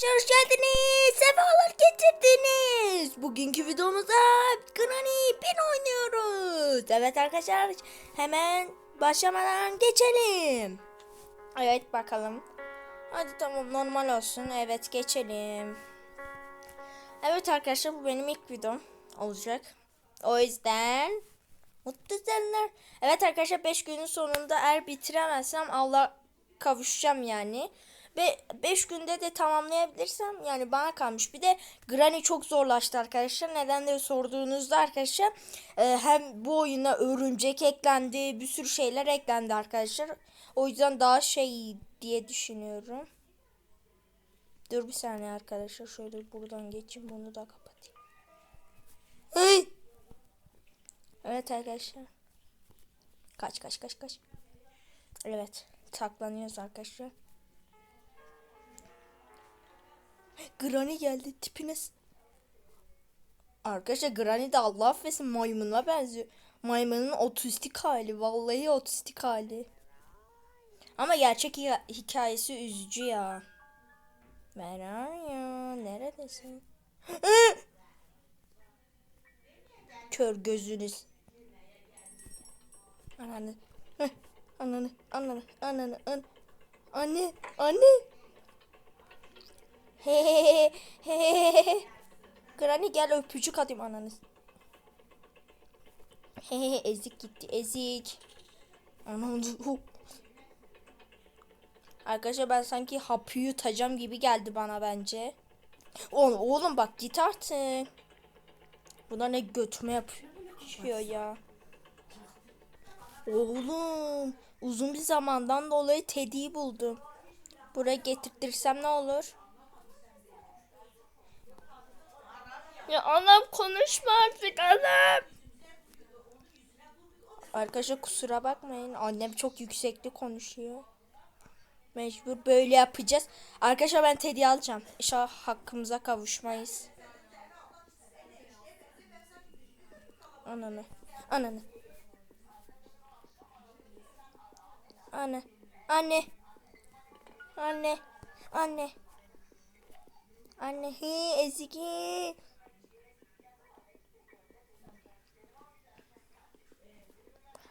arkadaşlar hoş geldiniz. Sefalar getirdiniz. Bugünkü videomuzda Granny Pin oynuyoruz. Evet arkadaşlar hemen başlamadan geçelim. Evet bakalım. Hadi tamam normal olsun. Evet geçelim. Evet arkadaşlar bu benim ilk videom olacak. O yüzden mutlu seneler. Evet arkadaşlar 5 günün sonunda eğer bitiremezsem Allah kavuşacağım yani. Ve 5 günde de tamamlayabilirsem yani bana kalmış. Bir de Granny çok zorlaştı arkadaşlar. Neden de sorduğunuzda arkadaşlar e, hem bu oyuna örümcek eklendi, bir sürü şeyler eklendi arkadaşlar. O yüzden daha şey diye düşünüyorum. Dur bir saniye arkadaşlar. Şöyle buradan geçeyim. Bunu da kapatayım. Evet arkadaşlar. Kaç kaç kaç kaç. Evet. Saklanıyoruz arkadaşlar. Granny geldi tipiniz. Arkadaşlar Granny de Allah affetsin maymuna benziyor. Maymunun otistik hali. Vallahi otistik hali. Ama gerçek hi- hikayesi üzücü ya. Merhaba neredesin? Kör gözünüz. Ananı. Ananı, ananı, ananı, an. Anne, anne. He he he he he. Granny gel öpücük atayım ananı. He he he, ezik gitti, ezik. Anam hop. Arkadaşlar ben sanki hapı yutacağım gibi geldi bana bence. Oğlum, oğlum bak git artık. Buna ne götüme yapıyor ya. Oğlum uzun bir zamandan dolayı Teddy'yi buldum. Buraya getirtirsem ne olur? Ya anam konuşma artık anam. Arkadaşlar kusura bakmayın. Annem çok yüksekli konuşuyor. Mecbur böyle yapacağız. Arkadaşlar ben Teddy alacağım. İnşallah hakkımıza kavuşmayız. Ananı. Ananı. Anne. Anne. Anne. Anne. Anne. Hi ezgi.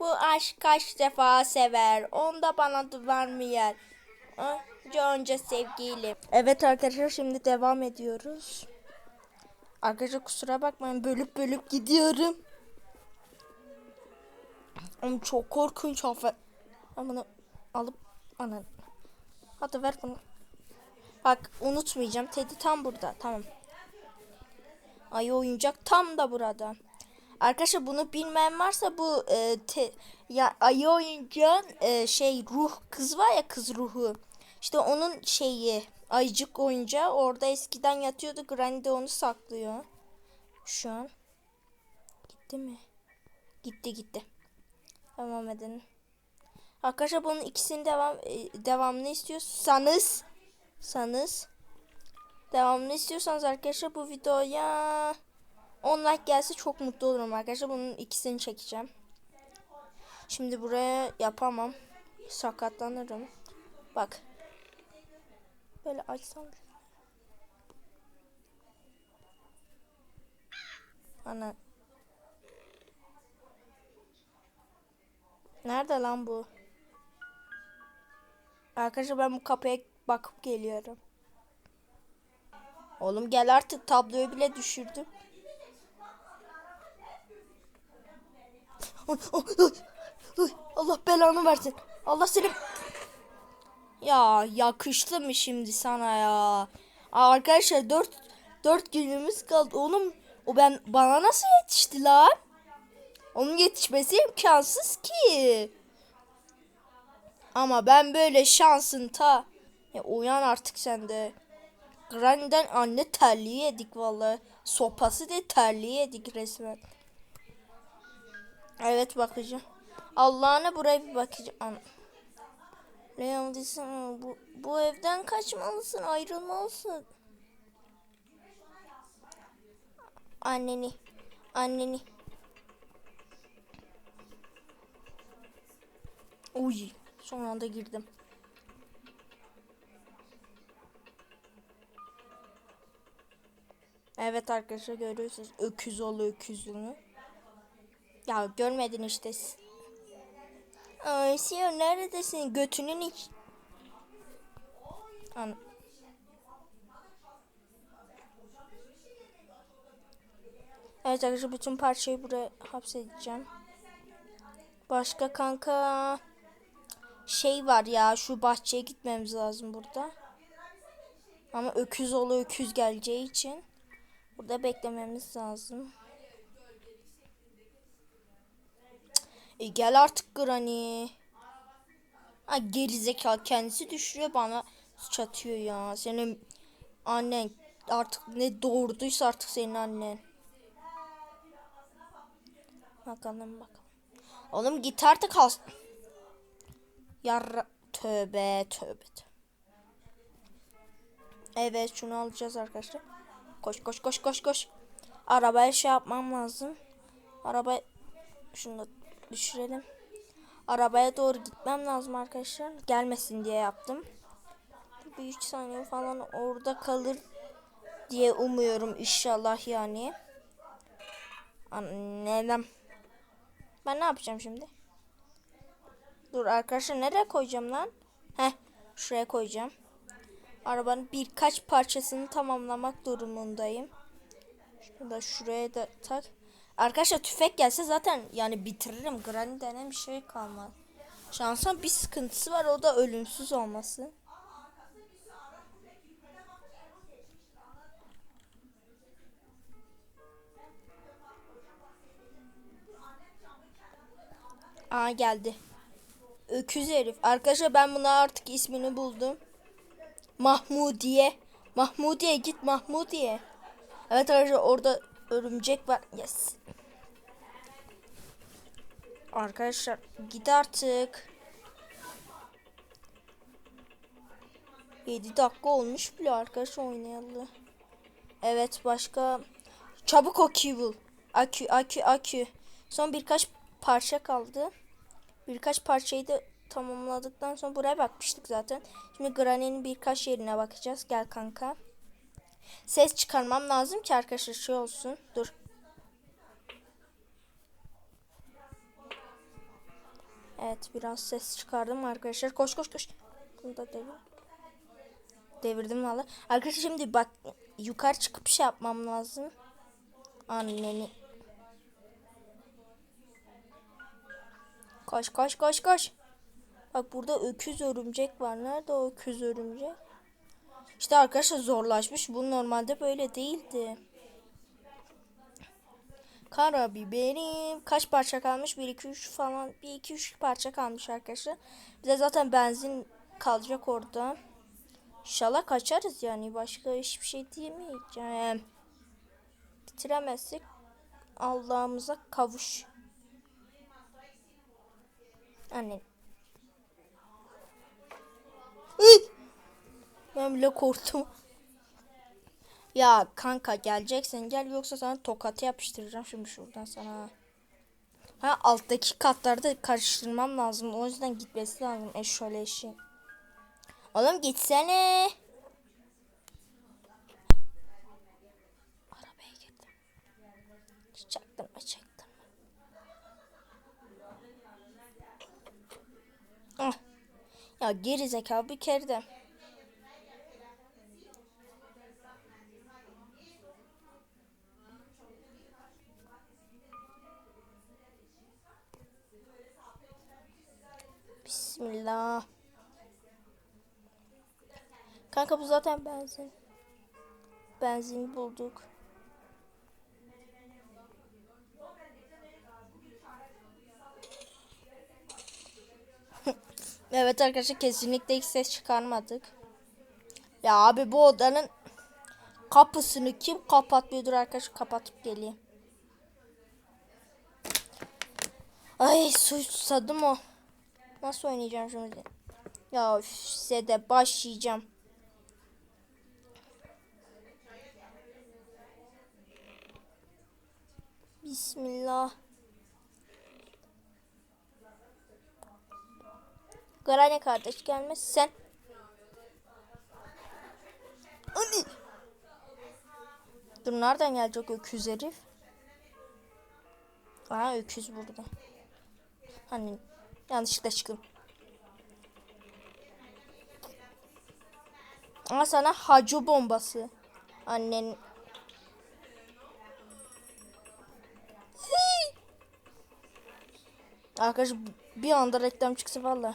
Bu aşk kaç defa sever. Onda bana da vermeyer. Önce önce sevgilim. Evet arkadaşlar şimdi devam ediyoruz. Arkadaşlar kusura bakmayın bölüp bölüp gidiyorum. Ama çok korkunç affet. Bunu alıp anan. Hadi ver bunu. Bak unutmayacağım. Teddy tam burada. Tamam. Ay oyuncak tam da burada. Arkadaşlar bunu bilmeyen varsa bu e, te, ya ayı oyuncağın e, şey ruh kız var ya kız ruhu. İşte onun şeyi ayıcık oyuncağı orada eskiden yatıyordu. Granny de onu saklıyor. Şu an. Gitti mi? Gitti gitti. Devam edelim. Arkadaşlar bunun ikisini devam e, devamını istiyorsanız sanız devamını istiyorsanız arkadaşlar bu videoya 10 like gelse çok mutlu olurum arkadaşlar. Bunun ikisini çekeceğim. Şimdi buraya yapamam. Sakatlanırım. Bak. Böyle açsam. Ana. Nerede lan bu? Arkadaşlar ben bu kapıya bakıp geliyorum. Oğlum gel artık tabloyu bile düşürdüm. Oy, oy, oy, oy. Allah belanı versin. Allah seni... Ya yakıştı mı şimdi sana ya? Arkadaşlar dört, dört günümüz kaldı. Oğlum o ben bana nasıl yetişti lan? Onun yetişmesi imkansız ki. Ama ben böyle şansın ta. Ya uyan artık sen de. Granny'den anne terliği yedik vallahi. Sopası da terliği yedik resmen. Evet bakacağım. Allah'ına buraya bir bakacağım. Leon desene, bu, bu evden kaçmalısın, ayrılmalısın. Anneni, anneni. Uy, son anda girdim. Evet arkadaşlar görüyorsunuz öküz oğlu öküzünü. Ya görmedin işte. Ay Siyah neredesin? Götünün iç. An evet arkadaşlar bütün parçayı buraya hapsedeceğim. Başka kanka şey var ya şu bahçeye gitmemiz lazım burada. Ama öküz oğlu öküz geleceği için burada beklememiz lazım. E gel artık Granny. Ha gerizekalı kendisi düşürüyor bana suç atıyor ya. Senin annen artık ne doğurduysa artık senin annen. Bakalım bakalım. Oğlum git artık al. Yarra tövbe tövbe. Evet şunu alacağız arkadaşlar. Koş koş koş koş koş. Arabaya şey yapmam lazım. Araba şunu da düşürelim. Arabaya doğru gitmem lazım arkadaşlar. Gelmesin diye yaptım. Bir 3 saniye falan orada kalır diye umuyorum inşallah yani. Annem. Ben ne yapacağım şimdi? Dur arkadaşlar nereye koyacağım lan? Heh şuraya koyacağım. Arabanın birkaç parçasını tamamlamak durumundayım. Şunu da şuraya da tak. Arkadaşlar tüfek gelse zaten yani bitiririm. Granny denen bir şey kalmaz. Şansın bir sıkıntısı var o da ölümsüz olması. Aa geldi. Öküz herif. Arkadaşlar ben buna artık ismini buldum. Mahmudiye. Mahmudiye git Mahmudiye. Evet arkadaşlar orada örümcek var. Yes. Arkadaşlar git artık. 7 dakika olmuş bile arkadaşlar oynayalı. Evet başka. Çabuk o bul. Akü akü akü. Son birkaç parça kaldı. Birkaç parçayı da tamamladıktan sonra buraya bakmıştık zaten. Şimdi Granny'nin birkaç yerine bakacağız. Gel kanka. Ses çıkarmam lazım ki arkadaşlar şey olsun. Dur. Evet biraz ses çıkardım arkadaşlar. Koş koş koş. Bunu da devir. Devirdim valla. Arkadaşlar şimdi bak yukarı çıkıp şey yapmam lazım. Anneni. Koş koş koş koş. Bak burada öküz örümcek var. Nerede o öküz örümcek? İşte arkadaşlar zorlaşmış. Bu normalde böyle değildi. Karabiberim. Kaç parça kalmış? 1 2 3 falan. 1 2 3 parça kalmış arkadaşlar. Bize zaten benzin kalacak orada. İnşallah kaçarız yani. Başka hiçbir şey diyemeyeceğim. Bitiremezsek Allah'ımıza kavuş. Anne. Ben bile korktum. Ya kanka geleceksin gel yoksa sana tokatı yapıştıracağım şimdi şuradan sana. Ha alttaki katlarda karıştırmam lazım. O yüzden gitmesi lazım eşşoğlu eşi. Oğlum gitsene. Arabaya girdim. Çaktırma çaktırma. Ah. Ya geri zekalı bir kere de. Bismillah. Kanka bu zaten benzin. Benzin bulduk. evet arkadaşlar kesinlikle hiç ses çıkarmadık. Ya abi bu odanın kapısını kim kapatmıyordur arkadaşlar kapatıp geleyim. Ay susadım o. Nasıl oynayacağım şimdi? Ya üf, size de başlayacağım. Bismillah. Granny kardeş gelmezsen. Ani. Dur nereden gelecek öküz herif? Aa öküz burada. Hani yanlışlıkla çıktım. Ama sana hacı bombası. Annen. Arkadaş bir anda reklam çıksa valla.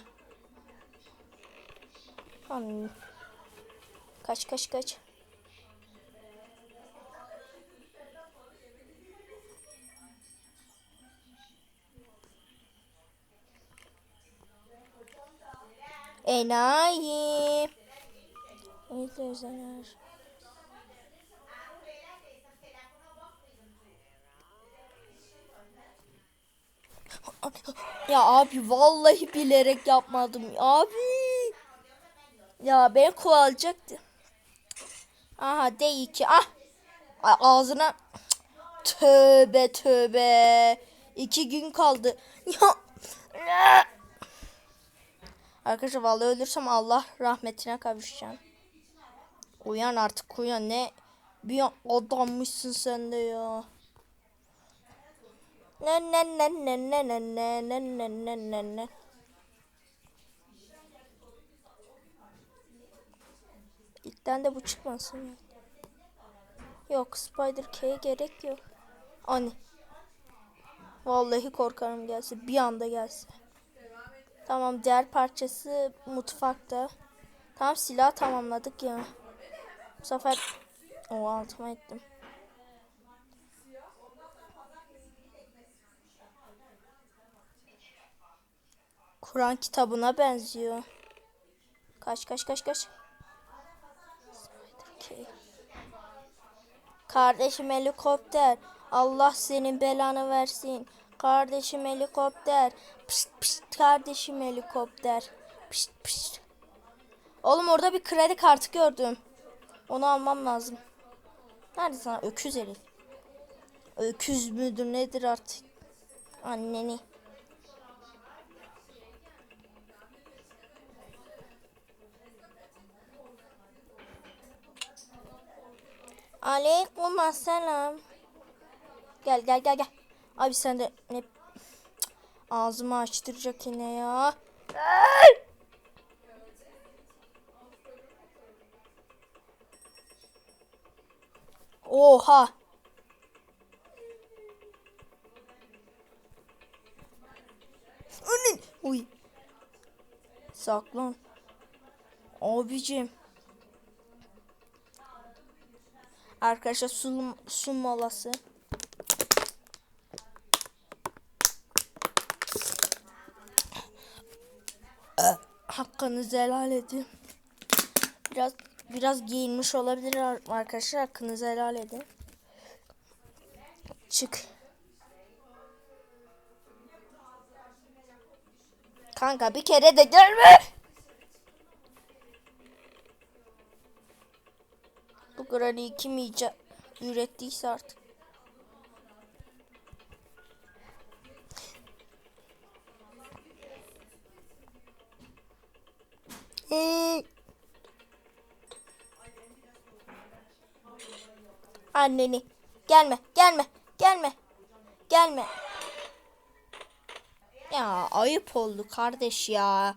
Kaç kaç kaç. Enayi. Evet özener. Ya abi vallahi bilerek yapmadım. Abi. Ya beni kovalayacaktı. Aha D2 ah. Ağzına tövbe tövbe. İki gün kaldı. Ya. Arkadaşlar vallahi ölürsem Allah rahmetine kavuşacağım. Uyan artık uyan ne bir adammışsın sen de ya. Ne ne ne ne ne ne ne ne ne ne ne ne. İlkten de bu çıkmasın. Yok Spider K'ye gerek yok. Ani. Vallahi korkarım gelse bir anda gelse. Tamam diğer parçası mutfakta. Tamam silah tamamladık ya. Bu sefer o altıma ettim. Kur'an kitabına benziyor. Kaç kaç kaç kaç. Kardeşim helikopter. Allah senin belanı versin. Kardeşim helikopter. Pişt pişt kardeşim helikopter. Pişt pişt. Oğlum orada bir kredi kartı gördüm. Onu almam lazım. Nerede sana öküz herif? Öküz müdür nedir artık? Anneni. Aleyküm selam. Gel gel gel gel. Abi sen de Cık, ağzımı açtıracak yine ya. Oha. Önün. Uy. Saklan. Abicim. Arkadaşlar su, su Hakkınızı helal edin. Biraz biraz giyinmiş olabilir ar- arkadaşlar. Hakkınızı helal edin. Çık. Kanka bir kere de gelme. Bu Granny'i kim icat ürettiyse artık. Anneni. Gelme, gelme, gelme. Gelme. Ya ayıp oldu kardeş ya.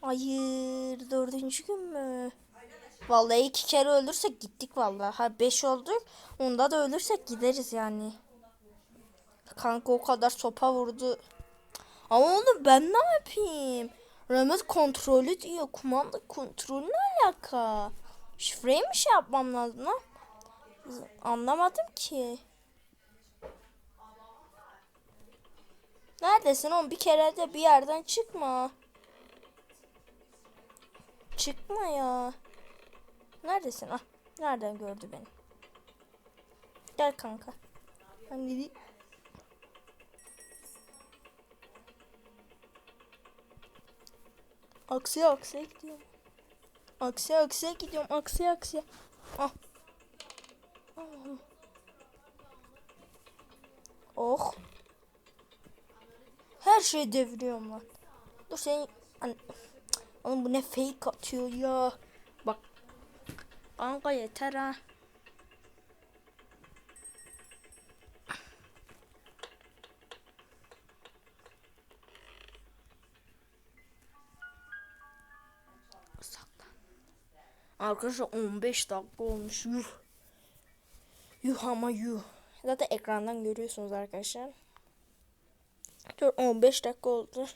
Hayır, dördüncü gün mü? Vallahi iki kere ölürsek gittik vallahi. Ha beş olduk. Onda da ölürsek gideriz yani. Kanka o kadar sopa vurdu. Ama oğlum ben ne yapayım? Remote kontrolü diyor. Kumanda kontrolü ne alaka? Şifreyi mi şey yapmam lazım lan? Anlamadım ki. Neredesin oğlum? Bir kere de bir yerden çıkma. Çıkma ya. Neredesin? Ah, nereden gördü beni? Gel kanka. Ben gideyim. Aksiye aksiye gidiyorum. Aksiye aksiye gidiyorum. Aksiye aksiye. Ah. Ah. Oh. Her şeyi deviriyorum lan. Dur sen... An- Oğlum bu ne fake atıyor ya. Bak. Kanka yeter ha. Arkadaşlar 15 dakika olmuş. Yuh. Yuh ama yuh. Zaten ekrandan görüyorsunuz arkadaşlar. Dur 15 dakika oldu.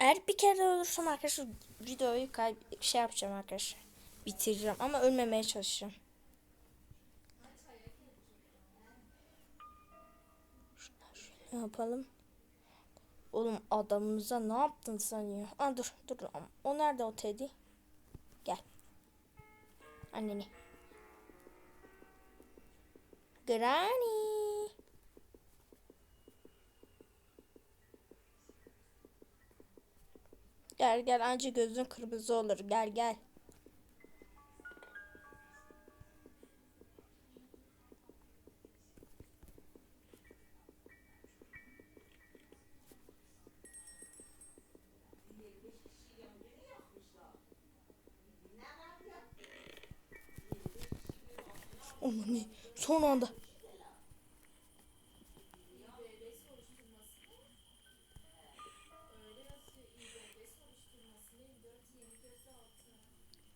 Eğer bir kere ölürsem arkadaşlar videoyu kay şey yapacağım arkadaşlar. Bitireceğim ama ölmemeye çalışacağım. Şöyle yapalım. Oğlum adamımıza ne yaptın sen ya? Aa, dur dur. O nerede o Teddy? Gel. Anneni. Granny. Gel gel anca gözün kırmızı olur. Gel gel. Son anda.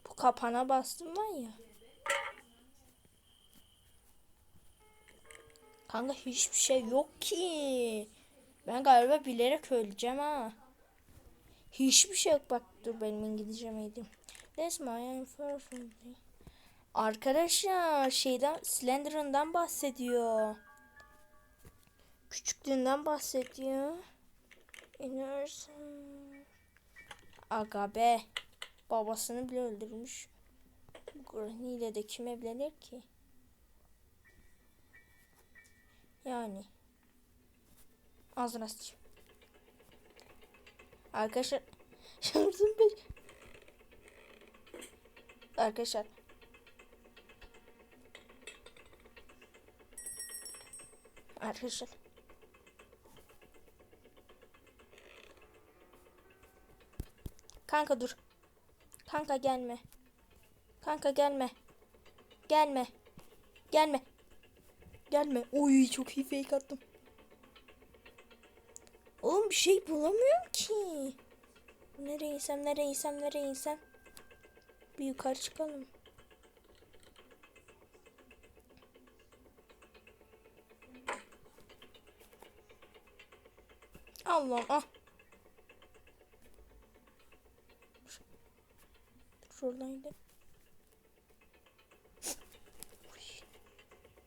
Bu kapana bastım var ya. Kanka hiçbir şey yok ki. Ben galiba bilerek öleceğim ha. Hiçbir şey yok. Bak dur benim İngilizcem iyiydi. That's my unfortunately. Arkadaşlar şeyden Slenderman'dan bahsediyor. Küçüklüğünden bahsediyor. Innocent. Aga be. Babasını bile öldürmüş. Granny ile de kim evlenir ki? Yani. Ağzına. Arkadaşlar. Şarjım beş. Arkadaşlar. Arkadaşlar. Kanka dur. Kanka gelme. Kanka gelme. Gelme. Gelme. Gelme. Oy çok iyi fake attım. Oğlum bir şey bulamıyorum ki. Nereye insem, nereye insem, nereye insem. Bir yukarı çıkalım. Allah'ım ah. Şuradan gidelim.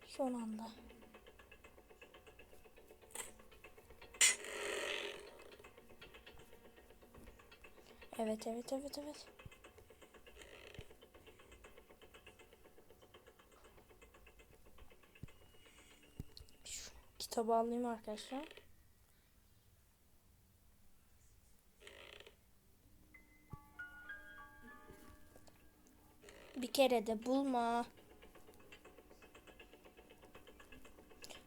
Son anda. Evet evet evet evet. Şu kitabı alayım arkadaşlar. Kere de bulma.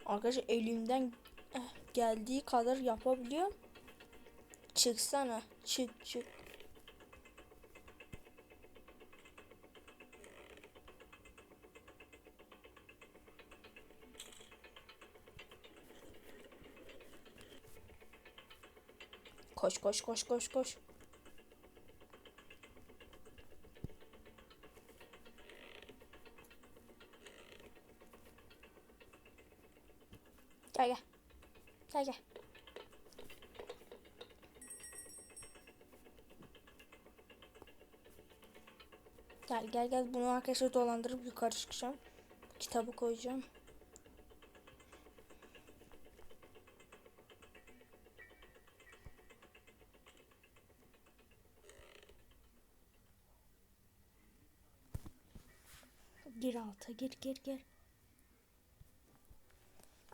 Arkadaşlar elimden eh, geldiği kadar yapabiliyorum. Çıksana. Çık çık. Koş koş koş koş koş. Gel gel. Gel gel. Gel gel bunu arkadaşlar dolandırıp yukarı çıkacağım. Kitabı koyacağım. Gir alta gir gir gir.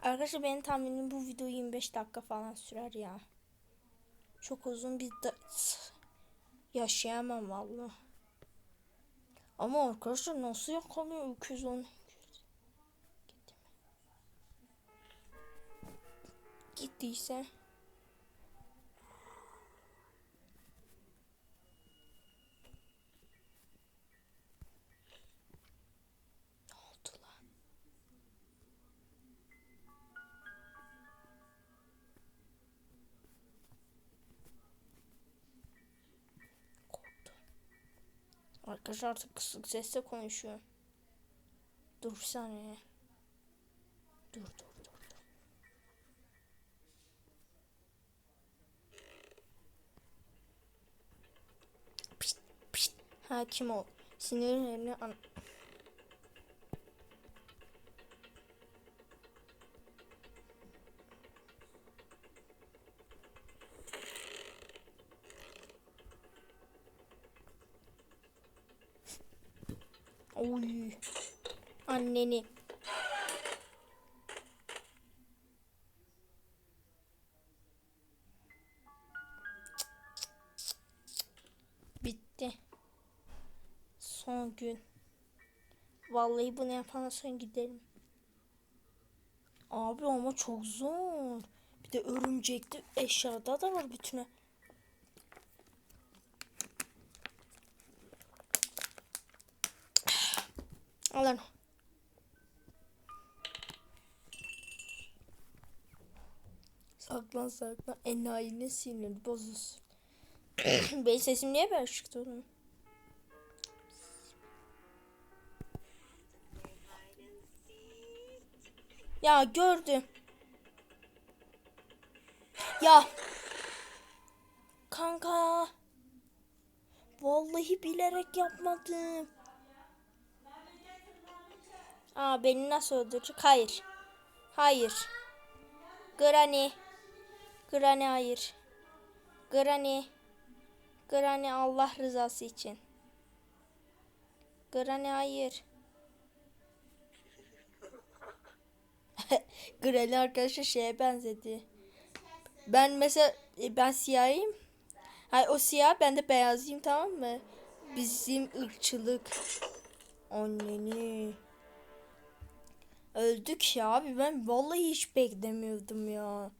Arkadaşlar benim tahminim bu video 25 dakika falan sürer ya. Çok uzun bir da yaşayamam valla. Ama arkadaşlar nasıl yakalıyor 210 Gittiyse. Arkadaşlar artık kısık sesle konuşuyor. Dur bir saniye. Dur dur dur. dur. Pişt, pişt. Hakim ol. Sinirlerini an... Oy. Anneni. Bitti. Son gün. Vallahi bunu yapana son gidelim. Abi ama çok zor. Bir de örümcekli eşyada da var bütüne. Alın. Saklan saklan. Enayinin siniri bozulsun. Benim sesim niye böyle çıktı oğlum? Ya gördüm. Ya. Kanka. Vallahi bilerek yapmadım. Aa beni nasıl öldürecek? Hayır. Hayır. Granny. Granny hayır. Granny. Granny Allah rızası için. Granny hayır. Granny arkadaşlar şeye benzedi. Ben mesela e, ben siyahıyım. Hayır o siyah ben de beyazıyım tamam mı? Bizim ırkçılık. Anneni. Öldük ya abi ben vallahi hiç beklemiyordum ya.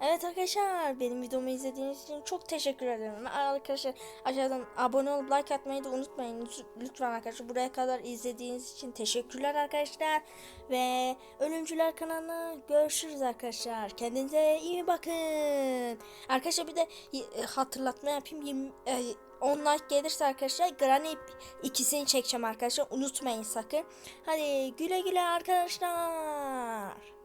Evet arkadaşlar benim videomu izlediğiniz için çok teşekkür ederim. Arkadaşlar aşağıdan abone olup like atmayı da unutmayın. Lüt- Lütfen arkadaşlar buraya kadar izlediğiniz için teşekkürler arkadaşlar. Ve Ölümcüler kanalına görüşürüz arkadaşlar. Kendinize iyi bakın. Arkadaşlar bir de e, hatırlatma yapayım. Yirmi- e, 10 like gelirse arkadaşlar Granny ikisini çekeceğim arkadaşlar. Unutmayın sakın. Hadi güle güle arkadaşlar.